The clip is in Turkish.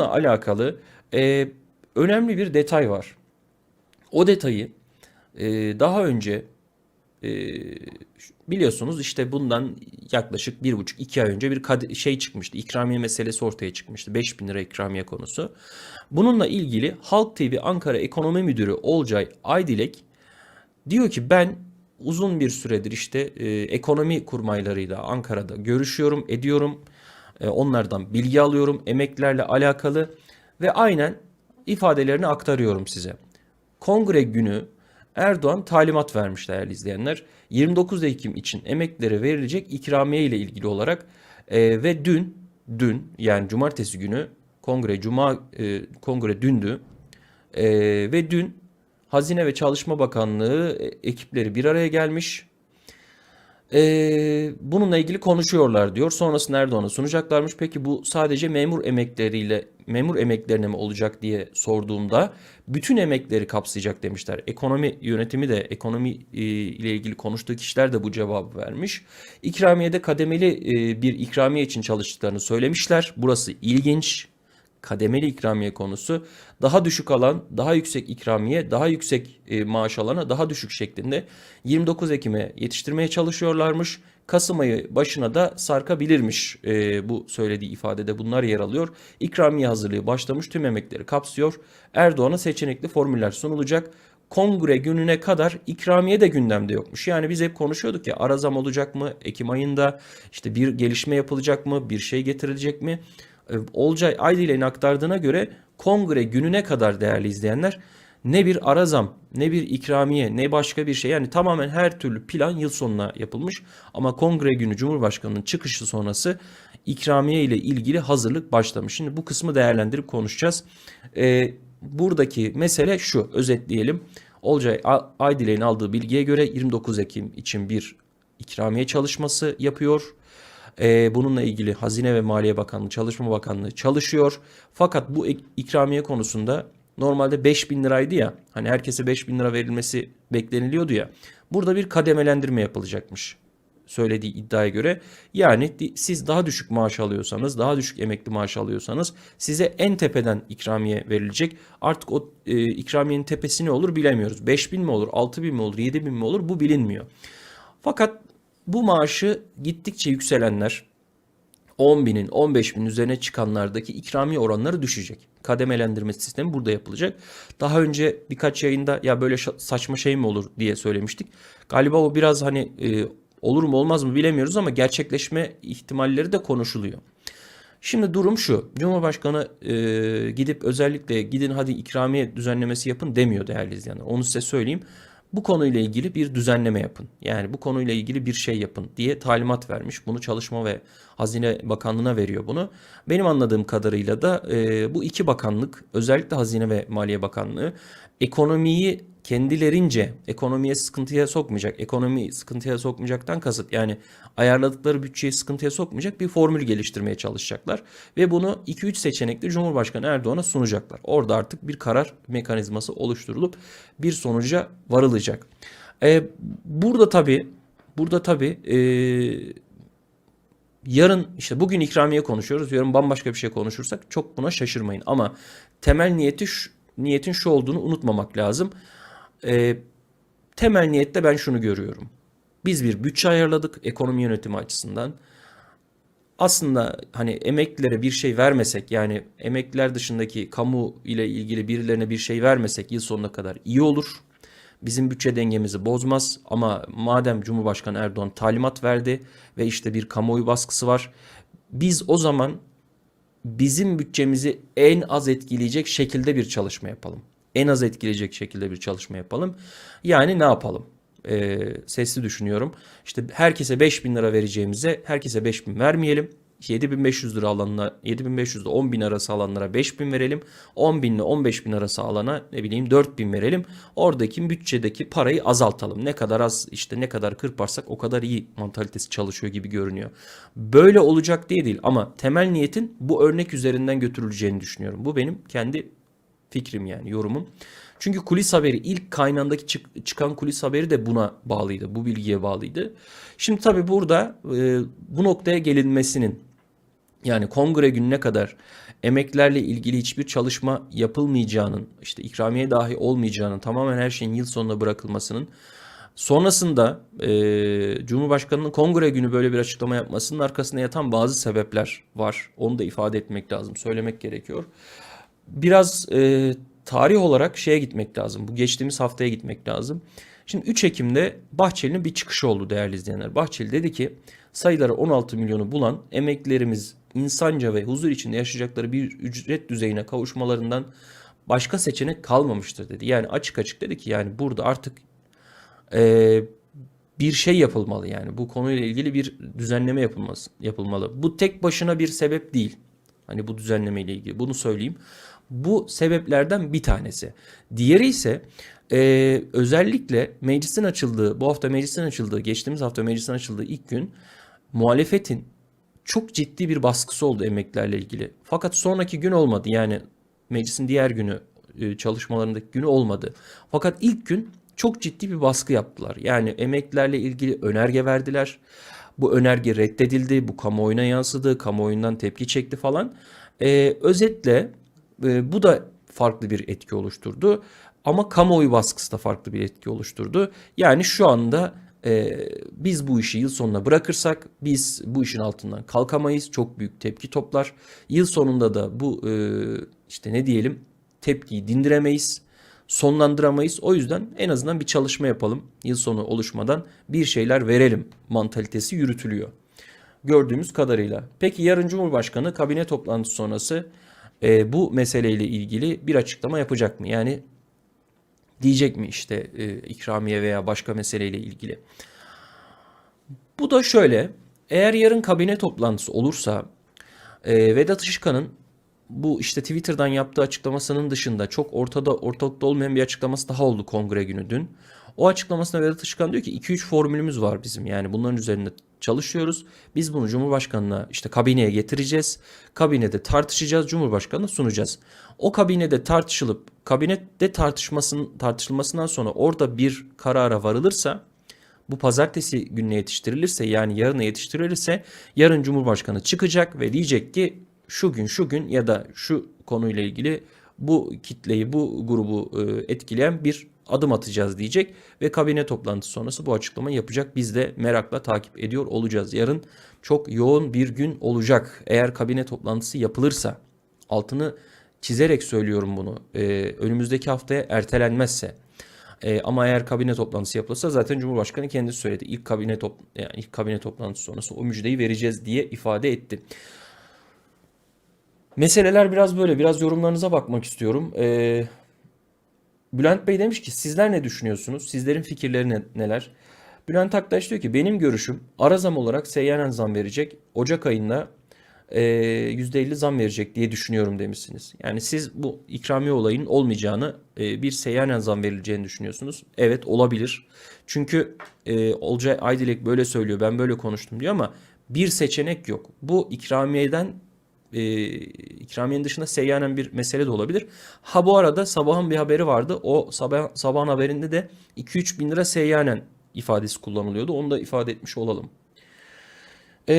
bununla alakalı e, önemli bir detay var. O detayı e, daha önce e, biliyorsunuz işte bundan yaklaşık bir buçuk iki ay önce bir şey çıkmıştı. İkramiye meselesi ortaya çıkmıştı. 5000 lira ikramiye konusu. Bununla ilgili Halk TV Ankara Ekonomi Müdürü Olcay Aydilek diyor ki ben uzun bir süredir işte e, ekonomi kurmaylarıyla Ankara'da görüşüyorum, ediyorum. E, onlardan bilgi alıyorum emeklilerle alakalı ve aynen ifadelerini aktarıyorum size. Kongre günü Erdoğan talimat vermiş değerli izleyenler. 29 Ekim için emeklilere verilecek ikramiye ile ilgili olarak e, ve dün dün yani cumartesi günü kongre cuma e, kongre dündü E, ve dün Hazine ve Çalışma Bakanlığı e, ekipleri bir araya gelmiş. Ee, bununla ilgili konuşuyorlar diyor. Sonrasında Erdoğan'a sunacaklarmış. Peki bu sadece memur emekleriyle memur emeklerine mi olacak diye sorduğumda bütün emekleri kapsayacak demişler. Ekonomi yönetimi de ekonomi ile ilgili konuştuğu kişiler de bu cevabı vermiş. İkramiyede kademeli bir ikramiye için çalıştıklarını söylemişler. Burası ilginç kademeli ikramiye konusu daha düşük alan, daha yüksek ikramiye, daha yüksek e, maaş alana daha düşük şeklinde 29 Ekim'e yetiştirmeye çalışıyorlarmış. Kasım ayı başına da sarkabilirmiş e, bu söylediği ifadede bunlar yer alıyor. İkramiye hazırlığı başlamış tüm emekleri kapsıyor. Erdoğan'a seçenekli formüller sunulacak. Kongre gününe kadar ikramiye de gündemde yokmuş. Yani biz hep konuşuyorduk ya ara zam olacak mı? Ekim ayında işte bir gelişme yapılacak mı? Bir şey getirilecek mi? E, Olcay Aydilek'in aktardığına göre kongre gününe kadar değerli izleyenler ne bir ara zam, ne bir ikramiye, ne başka bir şey yani tamamen her türlü plan yıl sonuna yapılmış. Ama kongre günü Cumhurbaşkanı'nın çıkışı sonrası ikramiye ile ilgili hazırlık başlamış. Şimdi bu kısmı değerlendirip konuşacağız. Ee, buradaki mesele şu özetleyelim. Olcay A- Aydilek'in aldığı bilgiye göre 29 Ekim için bir ikramiye çalışması yapıyor. Ee, bununla ilgili Hazine ve Maliye Bakanlığı, Çalışma Bakanlığı çalışıyor. Fakat bu ik- ikramiye konusunda normalde 5000 liraydı ya. Hani herkese 5000 lira verilmesi bekleniliyordu ya. Burada bir kademelendirme yapılacakmış söylediği iddiaya göre. Yani siz daha düşük maaş alıyorsanız, daha düşük emekli maaş alıyorsanız size en tepeden ikramiye verilecek. Artık o e, ikramiyenin tepesi ne olur bilemiyoruz. 5000 mi olur, 6000 mi olur, 7000 mi olur bu bilinmiyor. Fakat bu maaşı gittikçe yükselenler 10 binin 15 bin üzerine çıkanlardaki ikramiye oranları düşecek. Kademelendirme sistemi burada yapılacak. Daha önce birkaç yayında ya böyle saçma şey mi olur diye söylemiştik. Galiba o biraz hani e, olur mu olmaz mı bilemiyoruz ama gerçekleşme ihtimalleri de konuşuluyor. Şimdi durum şu. Cumhurbaşkanı e, gidip özellikle gidin hadi ikramiye düzenlemesi yapın demiyor değerli izleyenler. Onu size söyleyeyim. Bu konuyla ilgili bir düzenleme yapın. Yani bu konuyla ilgili bir şey yapın diye talimat vermiş. Bunu Çalışma ve Hazine Bakanlığı'na veriyor bunu. Benim anladığım kadarıyla da e, bu iki bakanlık özellikle Hazine ve Maliye Bakanlığı ekonomiyi kendilerince ekonomiye sıkıntıya sokmayacak. Ekonomi sıkıntıya sokmayacaktan kasıt yani ayarladıkları bütçeyi sıkıntıya sokmayacak bir formül geliştirmeye çalışacaklar. Ve bunu 2-3 seçenekli Cumhurbaşkanı Erdoğan'a sunacaklar. Orada artık bir karar mekanizması oluşturulup bir sonuca varılacak. Ee, burada tabii burada tabii ee, yarın işte bugün ikramiye konuşuyoruz. Yarın bambaşka bir şey konuşursak çok buna şaşırmayın. Ama temel niyeti şu- niyetin şu olduğunu unutmamak lazım. Ee, temel niyette ben şunu görüyorum. Biz bir bütçe ayarladık ekonomi yönetimi açısından. Aslında hani emeklilere bir şey vermesek yani emekliler dışındaki kamu ile ilgili birilerine bir şey vermesek yıl sonuna kadar iyi olur. Bizim bütçe dengemizi bozmaz ama madem Cumhurbaşkanı Erdoğan talimat verdi ve işte bir kamuoyu baskısı var. Biz o zaman bizim bütçemizi en az etkileyecek şekilde bir çalışma yapalım. En az etkileyecek şekilde bir çalışma yapalım. Yani ne yapalım? Ee, sesli düşünüyorum. İşte herkese 5000 lira vereceğimize herkese 5000 vermeyelim. 7500 lira alanına 7500 ile 10 bin arası alanlara 5000 verelim. 10 bin ile 15 bin arası alana ne bileyim 4000 verelim. Oradaki bütçedeki parayı azaltalım. Ne kadar az işte ne kadar kırparsak o kadar iyi mantalitesi çalışıyor gibi görünüyor. Böyle olacak diye değil ama temel niyetin bu örnek üzerinden götürüleceğini düşünüyorum. Bu benim kendi fikrim yani yorumum. Çünkü kulis haberi ilk kaynağındaki çık- çıkan kulis haberi de buna bağlıydı. Bu bilgiye bağlıydı. Şimdi tabii burada e, bu noktaya gelinmesinin Yani kongre gününe kadar emeklerle ilgili hiçbir çalışma yapılmayacağının, işte ikramiye dahi olmayacağının, tamamen her şeyin yıl sonuna bırakılmasının sonrasında e, Cumhurbaşkanı'nın kongre günü böyle bir açıklama yapmasının arkasında yatan bazı sebepler var. Onu da ifade etmek lazım, söylemek gerekiyor. Biraz e, tarih olarak şeye gitmek lazım. Bu geçtiğimiz haftaya gitmek lazım. Şimdi 3 Ekim'de Bahçeli'nin bir çıkışı oldu değerli izleyenler. Bahçeli dedi ki sayıları 16 milyonu bulan emeklilerimiz insanca ve huzur içinde yaşayacakları bir ücret düzeyine kavuşmalarından başka seçenek kalmamıştır dedi. Yani açık açık dedi ki yani burada artık e, bir şey yapılmalı yani bu konuyla ilgili bir düzenleme yapılması yapılmalı. Bu tek başına bir sebep değil. Hani bu düzenleme ile ilgili bunu söyleyeyim. Bu sebeplerden bir tanesi. Diğeri ise e, özellikle meclisin açıldığı, bu hafta meclisin açıldığı, geçtiğimiz hafta meclisin açıldığı ilk gün muhalefetin çok ciddi bir baskısı oldu emeklilerle ilgili. Fakat sonraki gün olmadı. Yani meclisin diğer günü çalışmalarındaki günü olmadı. Fakat ilk gün çok ciddi bir baskı yaptılar. Yani emeklilerle ilgili önerge verdiler. Bu önerge reddedildi. Bu kamuoyuna yansıdı. Kamuoyundan tepki çekti falan. Ee, özetle e, bu da farklı bir etki oluşturdu. Ama kamuoyu baskısı da farklı bir etki oluşturdu. Yani şu anda e, biz bu işi yıl sonuna bırakırsak biz bu işin altından kalkamayız. Çok büyük tepki toplar. Yıl sonunda da bu e, işte ne diyelim tepkiyi dindiremeyiz sonlandıramayız. O yüzden en azından bir çalışma yapalım. Yıl sonu oluşmadan bir şeyler verelim mantalitesi yürütülüyor. Gördüğümüz kadarıyla. Peki yarın Cumhurbaşkanı kabine toplantısı sonrası e, bu meseleyle ilgili bir açıklama yapacak mı? Yani diyecek mi işte e, ikramiye veya başka meseleyle ilgili? Bu da şöyle. Eğer yarın kabine toplantısı olursa e, Vedat Işıkhan'ın bu işte Twitter'dan yaptığı açıklamasının dışında çok ortada ortalıkta olmayan bir açıklaması daha oldu kongre günü dün. O açıklamasında Vedat Işıkhan diyor ki 2-3 formülümüz var bizim. Yani bunların üzerinde çalışıyoruz. Biz bunu Cumhurbaşkanı'na işte kabineye getireceğiz. Kabinede tartışacağız. Cumhurbaşkanı'na sunacağız. O kabinede tartışılıp kabinette tartışmasının tartışılmasından sonra orada bir karara varılırsa bu pazartesi gününe yetiştirilirse yani yarına yetiştirilirse yarın Cumhurbaşkanı çıkacak ve diyecek ki şu gün şu gün ya da şu konuyla ilgili bu kitleyi bu grubu e, etkileyen bir adım atacağız diyecek ve kabine toplantısı sonrası bu açıklamayı yapacak. Biz de merakla takip ediyor olacağız. Yarın çok yoğun bir gün olacak. Eğer kabine toplantısı yapılırsa altını çizerek söylüyorum bunu. Ee, önümüzdeki haftaya ertelenmezse. Ee, ama eğer kabine toplantısı yapılırsa zaten Cumhurbaşkanı kendisi söyledi. İlk kabine top yani ilk kabine toplantısı sonrası o müjdeyi vereceğiz diye ifade etti. Meseleler biraz böyle. Biraz yorumlarınıza bakmak istiyorum. Ee, Bülent Bey demiş ki sizler ne düşünüyorsunuz? Sizlerin fikirleri ne- neler? Bülent Aktaş diyor ki benim görüşüm ara zam olarak seyyanen zam verecek. Ocak ayında e, %50 zam verecek diye düşünüyorum demişsiniz. Yani siz bu ikramiye olayının olmayacağını e, bir seyyanen zam verileceğini düşünüyorsunuz. Evet olabilir. Çünkü e, Olcay Aydilek böyle söylüyor ben böyle konuştum diyor ama bir seçenek yok. Bu ikramiyeden e, ikramiyenin dışında seyyanen bir mesele de olabilir. Ha bu arada sabahın bir haberi vardı. O sabah, sabahın haberinde de 2-3 bin lira seyyanen ifadesi kullanılıyordu. Onu da ifade etmiş olalım. Eee